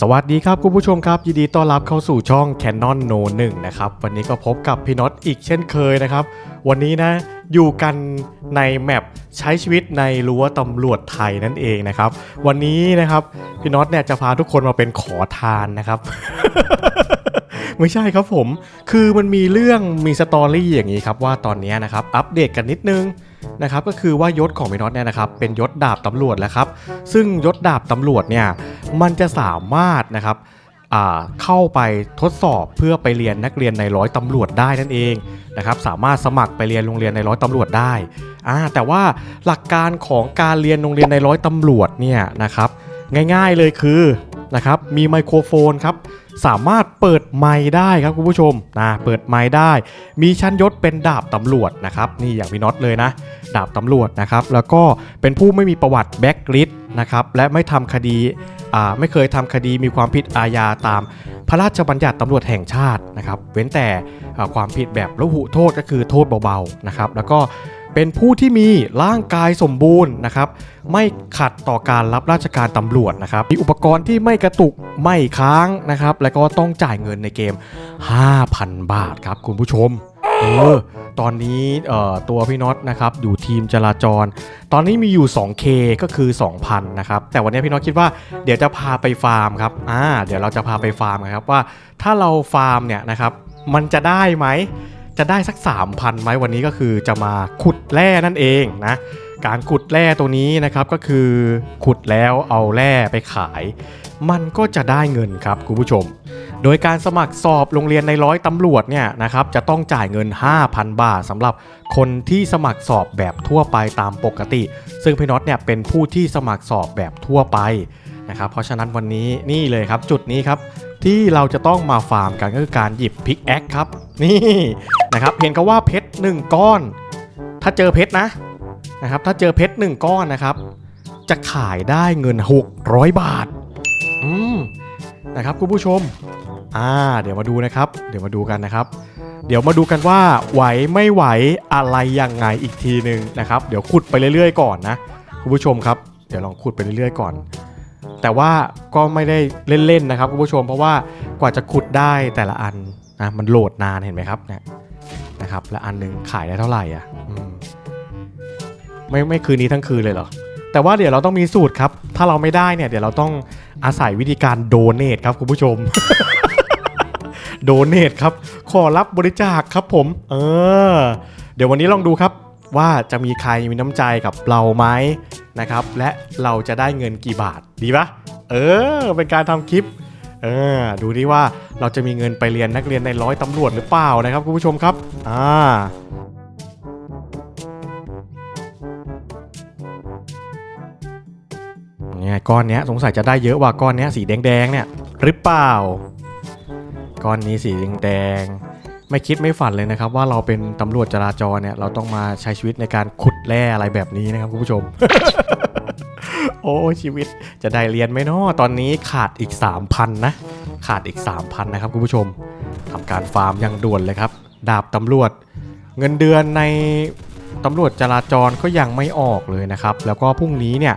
สวัสดีครับคุณผู้ชมครับ ยินดีต้อนรับเข้าสู่ช่อง Canon No 1นะครับ วันนี้ก็พบกับพี่น็อตอีกเช่นเคยนะครับ วันนี้นะอยู่กันในแมปใช้ชีวิตในรั้วตำรวจไทยนั่นเองนะครับ วันนี้นะครับพี่น็อตเนี่ยจะพาทุกคนมาเป็นขอทานนะครับ ไม่ใช่ครับผม คือมันมีเรื่องมีสตอรี่อย่างนี้ครับว่าตอนนี้นะครับอัปเดตกันนิดนึง นะครับก็คือว่ายศของพี่น็อตเนี่ยนะครับเป็นยศดาบตำรวจแล้วครับ ซึ่งยศดาบตำรวจเนี่ยมันจะสามารถนะครับเข้าไปทดสอบเพื่อไปเรียนนักเรียนในร้อยตำรวจได้นั่นเองนะครับสามารถสมัครไปเรียนโรงเรียนในร้อยตำรวจได้แต่ว่าหลักการของการเรียนโรงเรียนในร้อยตำรวจเนี่ยนะครับง่ายๆเลยคือนะครับมีไมโครโฟนครับ สามารถเปิดไมค์ได้ครับคุณผู้ชมนะเปิดไมค์ได้ มีชั้นยศเป็นดาบตำรวจนะครับนี่อย่างพี่น็อตเลยนะ ดาบตำรวจนะครับแล้วก็เป็นผู้ไม่มีประวัติแบ็กลิสนะครับและไม่ทำคดีไม่เคยทำคดีมีความผิดอาญาตามพระราชบัญญัติตำรวจแห่งชาตินะครับ เว้นแต่ความผิดแบบละหุโทษก็คือโทษเบาๆนะครับ แล้วก็ เป็นผู้ที่มีร่างกายสมบูรณ์นะครับไม่ขัดต่อการรับราชการตำรวจนะครับมีอุปกรณ์ที่ไม่กระตุกไม่ค้างนะครับแล้วก็ต้องจ่ายเงินในเกม 5,000 บาทครับคุณผู้ชมเออตอนนี้ตัวพี่น็อตนะครับอยู่ทีมจราจร ตอนนี้มีอยู่ 2K ก็คือ 2,000 นะครับ แต่วันนี้พี่น็อตคิดว่าเดี๋ยวจะพาไปฟาร์มครับอ่าเดี๋ยวเราจะพาไปฟาร์มครับว่าถ้าเราฟาร์มเนี่ยนะครับมันจะได้ไหม จะได้สัก 3,000ไหมวันนี้ก็คือจะมาขุดแร่นั่นเองนะการขุดแร่ตัวนี้นะครับก็คือขุดแล้วเอาแร่ไปขาย มันก็จะได้เงินครับคุณผู้ชม โดยการสมัครสอบโรงเรียนในร้อยตำรวจเนี่ยนะครับจะต้องจ่ายเงิน 5,000 บาทสำหรับคนที่สมัครสอบแบบทั่วไปตามปกติ ซึ่งพี่น็อตเนี่ยเป็นผู้ที่สมัครสอบแบบทั่วไปนะครับเพราะฉะนั้นวันนี้นี่เลยครับจุดนี้ครับ ที่เราจะต้องมาฟาร์มกันก็คือการหยิบพิกแอคครับ นี่นะครับเห็นก็ว่าเพชรหนึ่งก้อน ถ้าเจอเพชรนะนะครับ ถ้าเจอเพชรหนึ่งก้อนนะครับ จะขายได้เงิน 600 บาท อืมนะครับคุณผู้ชม อ่า เดี๋ยวมาดูนะครับ เดี๋ยวมาดูกันนะครับ เดี๋ยวมาดูกันว่าไหวไม่ไหวอะไรยังไงอีกทีหนึ่งนะครับ เดี๋ยวขุดไปเรื่อยๆ ก่อนนะคุณผู้ชมครับ เดี๋ยวลองขุดไปเรื่อยๆ ก่อน แต่ว่าก็ไม่ได้เล่นๆนะครับคุณผู้ชมเพราะว่ากว่าจะขุดได้แต่ละอันนะมันโหลดนานเห็นไหมครับเนี่ยนะครับและอันหนึงขายได้เท่าไหร่อะไม่ไม่คืนนี้ทั้งคืนเลยเหรอแต่ว่าเดี๋ยวเราต้องมีสูตรครับ ถ้าเราไม่ได้เนี่ยเดี๋ยวเราต้องอาศัยวิธีการโดเนทครับคุณผู้ชม โดเนทครับ ขอรับบริจาคครับผม เออ เดี๋ยววันนี้ลองดูครับ ว่าจะมีใครมีน้ำใจกับเราไหมนะครับ และเราจะได้เงินกี่บาทดีปะเออ เป็นการทำคลิปเออดูดิว่าเราจะมีเงินไปเรียนนักเรียนในร้อยตำรวจหรือเปล่านะครับคุณผู้ชมครับอ่าเนี่ยก้อนเนี้ยสงสัยจะได้เยอะกว่าก้อนเนี้ยสีแดงๆเนี่ยหรือเปล่า ก้อนนี้สีแดงๆ ไม่คิดไม่ฝันเลยนะครับ ว่าเราเป็นตำรวจจราจรเนี่ยเราต้องมาใช้ชีวิตในการขุดแร่อะไรแบบนี้นะครับคุณผู้ชม โอ้ชีวิตจะได้เรียนไหมเนาะตอนนี้ขาดอีก 3,000 นะ ขาดอีก 3,000 นะครับคุณผู้ชมทำการฟาร์มอย่างด่วนเลยครับ ดาบตำรวจ เงินเดือนในตำรวจจราจรก็ยังไม่ออกเลยนะครับ แล้วก็พรุ่งนี้เนี่ย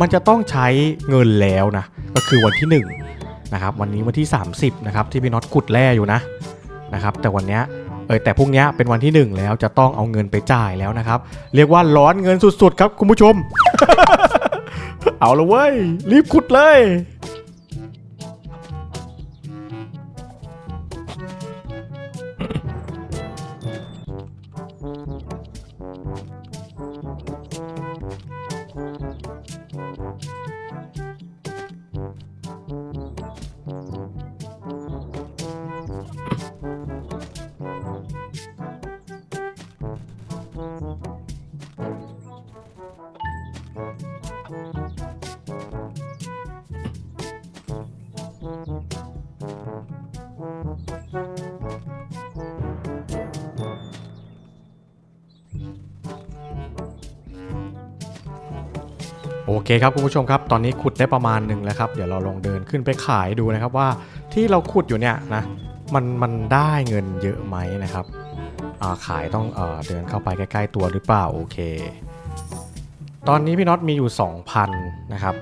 มันจะต้องใช้เงินแล้วนะก็คือวันที่1นะครับวันนี้วันที่ 30นะครับที่พี่น็อตขุดแร่อยู่นะ นะครับแต่วันนี้เออแต่พรุ่งเนี้ยเป็นวันที่ 1 แล้วจะต้องเอาเงินไปจ่ายแล้วนะครับ เรียกว่าร้อนเงินสุดๆ ครับคุณผู้ชม เอาละเว้ย รีบขุดเลย โอเคครับคุณผู้ชมครับตอนนี้ขุดได้ประมาณหนึ่งแล้วครับ เดี๋ยวเราลองเดินขึ้นไปขายดูนะครับว่าที่เราขุดอยู่เนี่ยนะมันมันได้เงินเยอะไหมนะครับาขายต้องเอเดินเข้าไปใกล้ ๆ ตัวหรือเปล่าโอเค ตอนนี้พี่น็อตมีอยู่ 2,000 นะครับ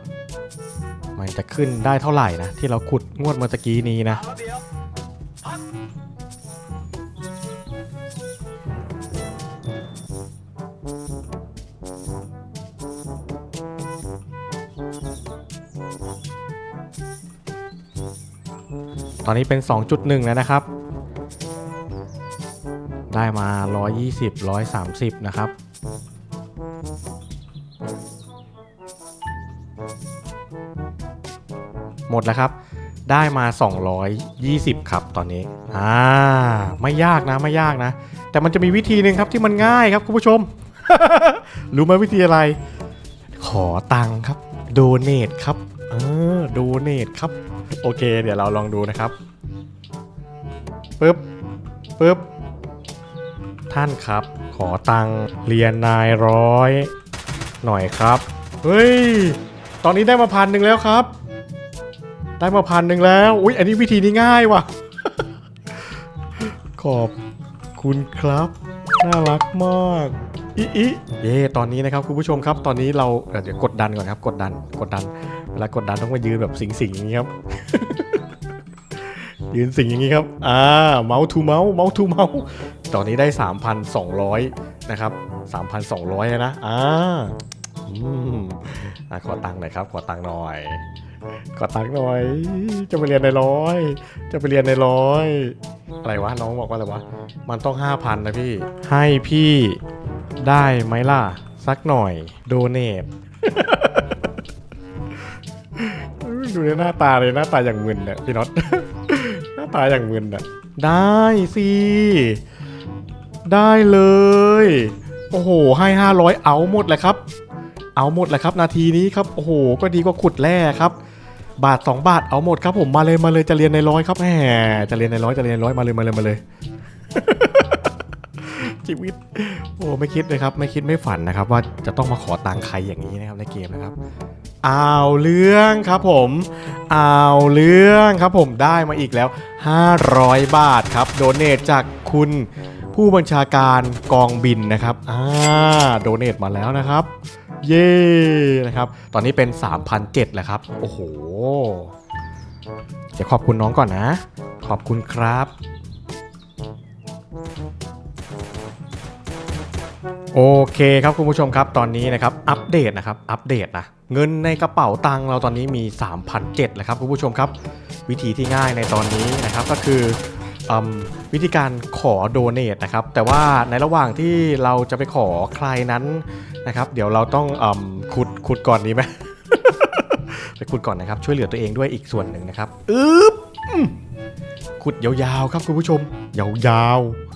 มันจะขึ้นได้เท่าไหร่นะที่เราขุดงวดเมื่อกี้นี้นะ ตอนนี้เป็น 2.1 แล้วนะครับ ได้มา 120 130 นะครับ หมดแล้วครับ ได้มา 220 ครับตอนนี้ อ่า ไม่ยากนะไม่ยากนะ แต่มันจะมีวิธีหนึ่งครับที่มันง่ายครับคุณผู้ชม รู้ไหมวิธีอะไร ขอตังค์ครับ โดเนทครับ เออ โดเนทครับ โอเค เดี๋ยวเราลองดูนะครับปึ๊บปึ๊บท่านครับ ขอตังเรียนนายร้อย หน่อยครับ เฮ้ย ตอนนี้ได้มาพันหนึ่งแล้วครับ ได้มาพันหนึ่งแล้ว อุ๊ย อันนี้วิธีนี้ง่ายว่ะ ขอบคุณครับ น่ารักมากอิอิเย่ตอนนี้นะครับคุณผู้ชมครับ ตอนนี้เราเดี๋ยวกดดันก่อนครับ กดดัน กดดัน ลากดดันต้องมายืนแบบสิงสิงๆอย่างนี้ครับ ยืนสิงอย่างนี้ครับ อ่า เมาส์ทูเมาส์เมาส์ทูเมาส์ตอนนี้ได้ 3,200 นะครับ 3,200แล้วนะ อ่าอืมอะขอตังค์หน่อยครับ ขอตังค์หน่อย ขอตังค์หน่อย จะไปเรียนในร้อย จะไปเรียนในร้อย อะไรวะน้องบอกว่าอะไรวะ มันต้อง5,000นะพี่ ให้พี่ได้ไหมล่ะ สักหน่อย โดเนท ดูในหน้าตาเลยหน้าตาอย่างมึนเนี่ยพี่น็อต หน้าตาอย่างมึนอะ ได้สิ ได้เลย โอ้โห ให้500เอาหมดเลยครับ เอาหมดเลยครับ นาทีนี้ครับ โอ้โห ก็ดีกว่าขุดแร่ครับ บาท 2 บาทเอาหมดครับผมมาเลยมาเลยจะเรียนในร้อยครับแหมจะเรียนในร้อยจะเรียนในร้อยมาเลยมาเลยมาเลย ชีวิต โอ้ไม่คิดเลยครับ ไม่คิดไม่ฝันนะครับ ว่าจะต้องมาขอตังค์ใครอย่างนี้นะครับในเกมนะครับเอาเรื่องครับผมเอาเรื่องครับผมได้มาอีกแล้ว 500 บาทครับ โดเนทจากคุณผู้บัญชาการกองบินนะครับอ่าโดเนทมาแล้วนะครับ เย้นะครับ ตอนนี้เป็น3,007แล้วครับ โอ้โหเดี๋ยวขอบคุณน้องก่อนนะ ขอบคุณครับ โอเคครับคุณผู้ชมครับตอนนี้นะครับอัปเดตนะครับอัปเดตนะเงินในกระเป๋าตังเราตอนนี้มี 3,007แล้วครับคุณผู้ชมครับ วิธีที่ง่ายในตอนนี้นะครับก็คืออวิธีการขอโดเนทนะครับแต่ว่าในระหว่างที่เราจะไปขอใครนั้นนะครับ เดี๋ยวเราต้องอขุดขุดก่อนดีไหมไปขุดก่อนนะครับ ช่วยเหลือตัวเองด้วยอีกส่วนหนึ่งนะครับอึ๊บขุดยาวๆครับคุณผู้ชม ยาวๆ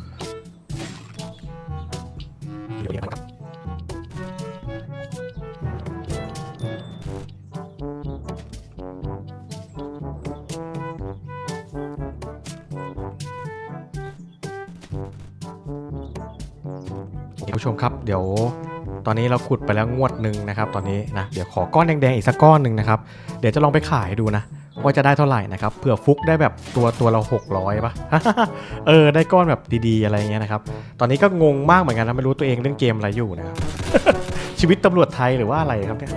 ผู้ชมครับเดี๋ยวตอนนี้เราขุดไปแล้วงวดหนึ่งนะครับ ตอนนี้นะเดี๋ยวขอก้อนแดงๆอีกสักก้อนหนึ่งนะครับเดี๋ยวจะลองไปขายดูนะ ว่าจะได้เท่าไหร่นะครับเผื่อฟุกได้แบบตัวตัวเรา600ป่ะเออได้ก้อนแบบดีๆอะไรเงี้ยนะครับ ตอนนี้ก็งงมากเหมือนกันนะไม่รู้ตัวเองเล่นเกมอะไรอยู่นะครับชีวิตตำรวจไทยหรือว่าอะไรครับเนี่ย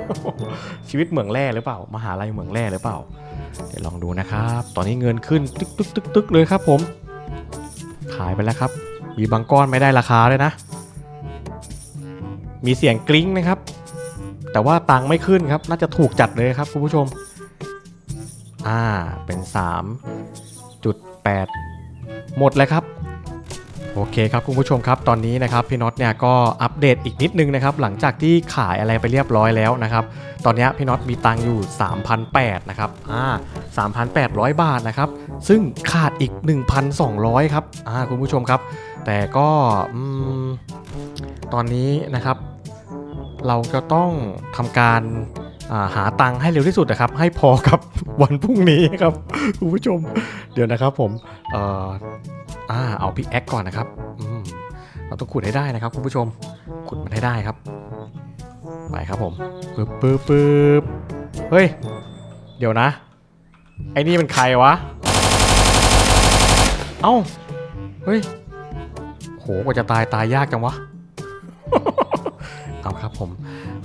ชีวิตเหมืองแร่หรือเปล่ามหาลัยเหมืองแร่หรือเปล่า เดี๋ยวลองดูนะครับ ตอนนี้เงินขึ้นตึกตึกตึกตึกเลยครับผม ขายไปแล้วครับ มีบางก้อนไม่ได้ราคาเลยนะ มีเสียงกริ้งนะครับ แต่ว่าตังไม่ขึ้นครับ น่าจะถูกจัดเลยครับคุณผู้ชม อ่า เป็น 3.8 หมดเลยครับ โอเคครับคุณผู้ชมครับ ตอนนี้นะครับพี่น็อตเนี่ยก็อัปเดตอีกนิดนึงนะครับ หลังจากที่ขายอะไรไปเรียบร้อยแล้วนะครับ ตอนนี้พี่น็อตมีตังอยู่ 3,800นะครับ อ่า 3,800 บาทนะครับ ซึ่งขาดอีก 1,200 ครับ อ่าคุณผู้ชมครับ แต่ก็อืม ตอนนี้นะครับ เราจะต้องทำการาหาตังค์ให้เร็วที่สุดนะครับ ให้พอกับวันพรุ่งนี้ครับคุณผู้ชม เดี๋ยวนะครับผมเอออ่าเอาพิกแอคก่อนนะครับเราต้องขุดให้ได้นะครับคุณผู้ชมขุดมันให้ได้ครับไปครับผมปึ๊บปึ๊บปึ๊บเฮ้ย เดี๋ยวนะ ไอ้นี่เป็นใครวะ เอ้า เฮ้ย โหกว่าจะตายตายยากจังวะ เอาครับผม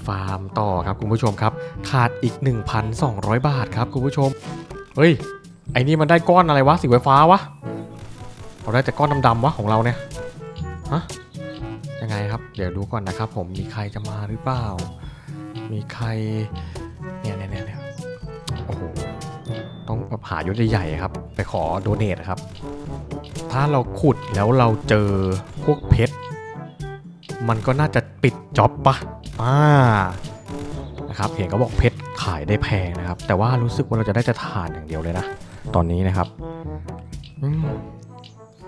ฟาร์มต่อครับคุณผู้ชมครับ ขาดอีก 1,200 บาทครับคุณผู้ชม เฮ้ย ไอ้นี่มันได้ก้อนอะไรวะ สีไฟฟ้าวะ เราได้แต่ก้อนดำๆวะของเราเนี่ย ฮะ ยังไงครับ เดี๋ยวดูก่อนนะครับผมมีใครจะมาหรือเปล่า มีใคร เนี่ยเนี่ยเนี่ยโอ้โห ต้องหายศใหญ่ๆครับ ไปขอโดเนทครับ ถ้าเราขุดแล้วเราเจอพวกเพชร มันก็น่าจะปิดจ็อบปะอ่านะครับเห็นเขาบอกเพชรขายได้แพงนะครับ แต่ว่ารู้สึกว่าเราจะได้จะทานอย่างเดียวเลยนะ ตอนนี้นะครับ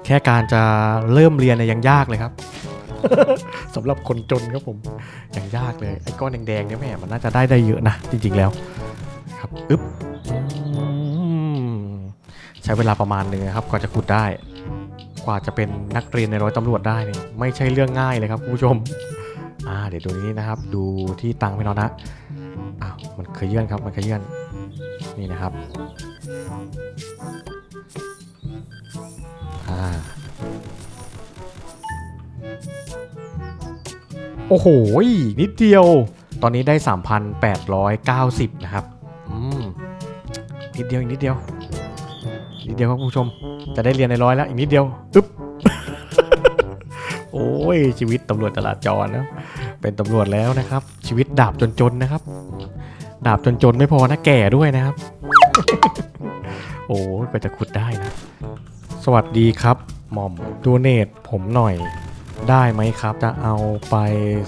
แค่การจะเริ่มเรียนเนี่ยยังยากเลยครับสำหรับคนจนครับผมยังยากเลยไอ้ก้อนแดงๆเนี่ยแม่มันน่าจะได้ได้เยอะนะจริงๆแล้ว ครับอึ๊บใช้เวลาประมาณนึงนะครับกว่าจะขุดได้ กว่าจะเป็นนักเรียนในร้อยตำรวจได้นี่ไม่ใช่เรื่องง่ายเลยครับคุณผู้ชมอ่าเดี๋ยวดูนี้นะครับ ดูที่ตังค์พี่น้องนะอ้าวมันเคยเยื่อนครับมันเคยเยื่อนนี่นะครับอ่าโอ้โหนิดเดียว ตอนนี้ได้ 3,890 นะครับ อืม นิดเดียวอีกนิดเดียว นิดเดียวครับผู้ชม จะได้เรียนในร้อยแล้วอีกนิดเดียวอึ๊บโอ้ยชีวิตตำรวจจราดจรนะเป็นตำรวจแล้วนะครับ ชีวิตดาบจนๆนะครับ ดาบจนๆไม่พอนะแก่ด้วยนะครับ โอ้ยก็จะขุดได้นะ สวัสดีครับหม่อมดูเนตผมหน่อยได้ไหมครับ จะเอาไป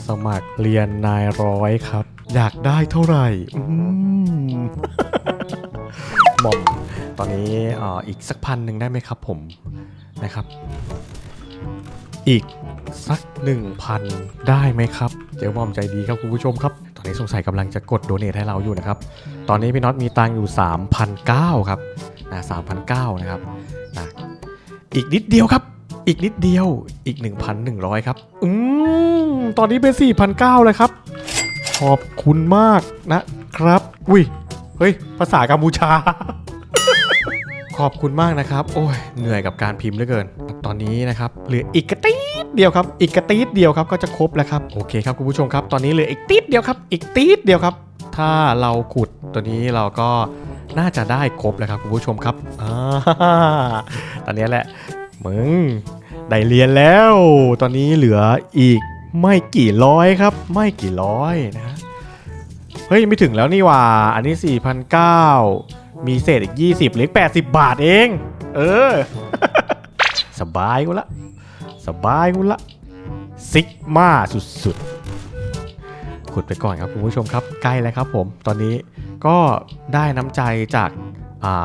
สมัครเรียนนายร้อยครับ อยากได้เท่าไหร่มหม่อม ตอนนี้อ่ออีกสักพันหนึ่งได้ไหมครับผมนะครับ อีกสัก 1,000 ได้ไหมครับ เจ้าหมอมใจดีครับคุณผู้ชมครับ ตอนนี้สงสัยกำลังจะกดโดเนทให้เราอยู่นะครับ ตอนนี้พี่น็อตมีตังอยู่ 3,009ครับนะ3,009นะครับนะอีกนิดเดียวครับ อีกนิดเดียวอีก 1,100 ครับ อืมตอนนี้เป็น 4,009เลยครับ ขอบคุณมากนะครับ อุ้ย เฮ้ย ภาษากัมพูชา ขอบคุณมากนะครับ โอ้ยเหนื่อยกับการพิมพ์เหลือเกิน ตอนนี้นะครับเหลืออีกกระตีดเดียวครับ อีกกระตีดเดียวครับก็จะครบแล้วครับโอเคครับคุณผู้ชมครับ ตอนนี้เหลืออีกตีดเดียวครับ อีกตีดเดียวครับ ถ้าเราขุดตัวนี้เราก็น่าจะได้ครบแล้วครับคุณผู้ชมครับอ่าตอนนี้แหละมึงได้เรียนแล้ว ตอนนี้เหลืออีกไม่กี่ร้อยครับ ไม่กี่ร้อยนะเฮ้ยไม่ถึงแล้วนี่ว่า อันนี้4,900 มีเศษอีก 20เหลือ80 บาทเอง เออ สบายกูละ สบายกูละ ซิกมาสุดๆ ขุดไปก่อนครับคุณผู้ชมครับ ใกล้แล้วครับผม ตอนนี้ก็ได้น้ำใจจาก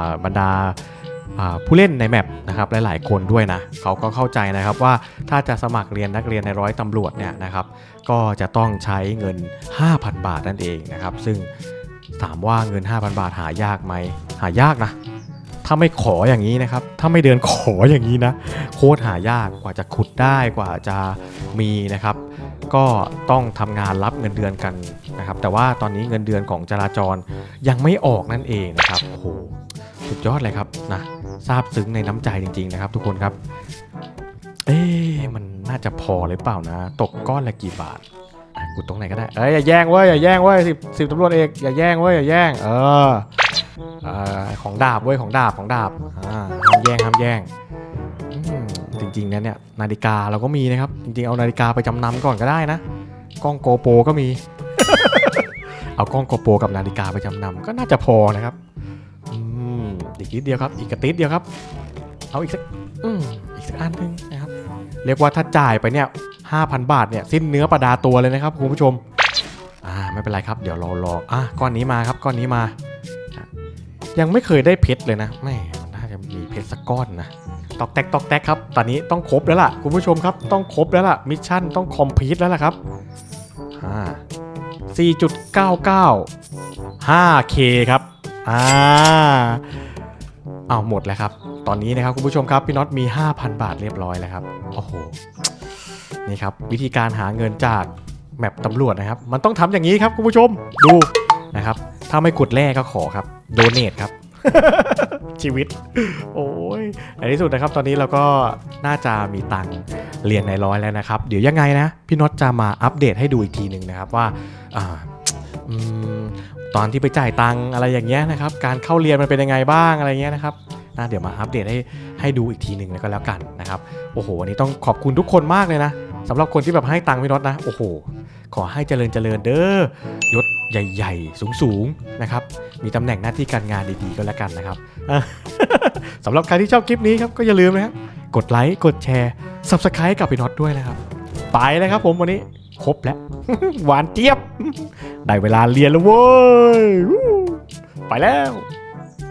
าบรรดาอ่าผู้เล่นในแมปนะครับหลายๆคนด้วยนะเขาก็เข้าใจนะครับว่าถ้าจะสมัครเรียนนักเรียนในร้อยตำรวจเนี่ยนะครับก็จะต้องใช้เงิน 5,000 บาทนั่นเองนะครับ ซึ่ง ถามว่าเงิน 5,000 บาทหายากไหม หายากนะ ถ้าไม่ขออย่างนี้นะครับ ถ้าไม่เดินขออย่างนี้นะ โคตรหายากกว่าจะขุดได้กว่าจะมีนะครับ ก็ต้องทำงานรับเงินเดือนกันนะครับ แต่ว่าตอนนี้เงินเดือนของจราจรยังไม่ออกนั่นเองนะครับโอ้โหสุดยอดเลยครับนะซาบซึ้งในน้ำใจจริง ๆ นะครับ ทุกคนครับ เอ๊มันน่าจะพอหรือเปล่านะ ตกก้อนละกี่บาท กูตรงไหนก็ได้เอ้ยอย่าแย่งเว้ยอย่าแย่งเว้ยสิบสิบตำรวจเอกอย่าแย่งเว้ยอย่าแย่งเออเออของดาบเว้ยของดาบของดาบอ่าห้ามแย่งห้ามแย่งจริงๆนะเนี่ยนาฬิกาเราก็มีนะครับจริงๆเอานาฬิกาไปจำนำก่อนก็ได้นะ กล้องโกโปรก็มี เอากล้องโกโปรกับนาฬิกาไปจำนำก็น่าจะพอนะครับอืมอีกนิดเดียวครับ อีกกระติดเดียวครับ เอาอีกสักอืมอีกสักอันหนึงนะครับ เรียกว่าถ้าจ่ายไปเนี่ย 5,000 บาทเนี่ยสิ้นเนื้อประดาตัวเลยนะครับคุณผู้ชมอ่าไม่เป็นไรครับเดี๋ยวรอรออะก้อนนี้มาครับก้อนนี้มา ยังไม่เคยได้เพชรเลยนะแม่มันน่าจะมีเพชรสักก้อนนะตอกแตกตอกแตกครับ ตอนนี้ต้องครบแล้วล่ะคุณผู้ชมครับต้องครบแล้วล่ะมิชชั่นต้องคอมพลีทแล้วล่ะครับอ่า4.99 5K ครับอ่าเอาหมดแล้วครับ ตอนนี้นะครับคุณผู้ชมครับพี่น็อตมี 5,000 บาทเรียบร้อยแล้วครับ โอ้โห นี่ครับวิธีการหาเงินจากแมปตำรวจนะครับ มันต้องทำอย่างนี้ครับคุณผู้ชมดูนะครับ ถ้าไม่ขุดแร่ก็ขอครับโดเนทครับ ชีวิต โอ้ยในที่สุดนะครับ ตอนนี้เราก็น่าจะมีตังค์เรียนในร้อยแล้วนะครับ เดี๋ยวยังไงนะ พี่น็อตจะมาอัปเดตให้ดูอีกทีหนึ่งนะครับว่าอตอนที่ไปจ่ายตังค์อะไรอย่างเงี้ยนะครับ การเข้าเรียนมันเป็นยังไงบ้างอะไรเงี้ยนะครับนะเดี๋ยวมาอัปเดตให้ให้ดูอีกทีหนึ่งแล้วก็แล้วกันนะครับ โอ้โหวันนี้ต้องขอบคุณทุกคนมากเลยนะ สำหรับคนที่แบบให้ตังค์พี่น็อตนะ โอ้โห ขอให้เจริญเจริญเด้อยศใหญ่ๆ สูงๆนะครับ มีตำแหน่งหน้าที่การงานดีๆก็แล้วกันนะครับสำหรับใครที่ชอบคลิปนี้ครับก็อย่าลืมนะครับกดไลค์กดแชร์ Subscribe กับพี่น็อตด้วยนะครับ ไปเลยครับผมวันนี้ครบแล้ว หวานเจี๊ยบ ได้เวลาเรียนแล้วเว้ย ไปแล้ว